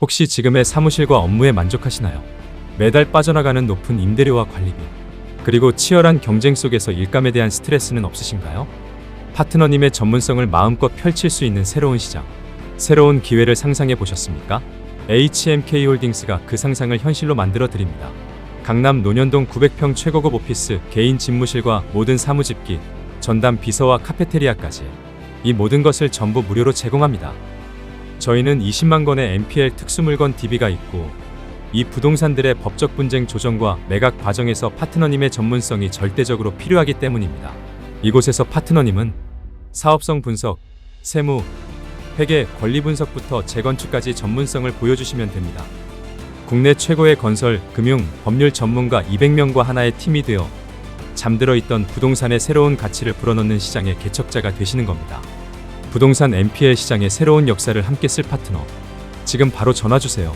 혹시 지금의 사무실과 업무에 만족하시나요? 매달 빠져나가는 높은 임대료와 관리비, 그리고 치열한 경쟁 속에서 일감에 대한 스트레스는 없으신가요? 파트너님의 전문성을 마음껏 펼칠 수 있는 새로운 시장, 새로운 기회를 상상해 보셨습니까? HMK 홀딩스가 그 상상을 현실로 만들어 드립니다. 강남 논현동 900평 최고급 오피스, 개인 집무실과 모든 사무집기, 전담 비서와 카페테리아까지 이 모든 것을 전부 무료로 제공합니다. 저희는 20만 건의 NPL 특수물건 DB가 있고 이 부동산들의 법적 분쟁 조정과 매각 과정에서 파트너님의 전문성이 절대적으로 필요하기 때문입니다. 이곳에서 파트너님은 사업성 분석, 세무, 회계, 권리 분석부터 재건축까지 전문성을 보여주시면 됩니다. 국내 최고의 건설, 금융, 법률 전문가 200명과 하나의 팀이 되어 잠들어 있던 부동산의 새로운 가치를 불어넣는 시장의 개척자가 되시는 겁니다. 부동산 NPL 시장의 새로운 역사를 함께 쓸 파트너. 지금 바로 전화 주세요.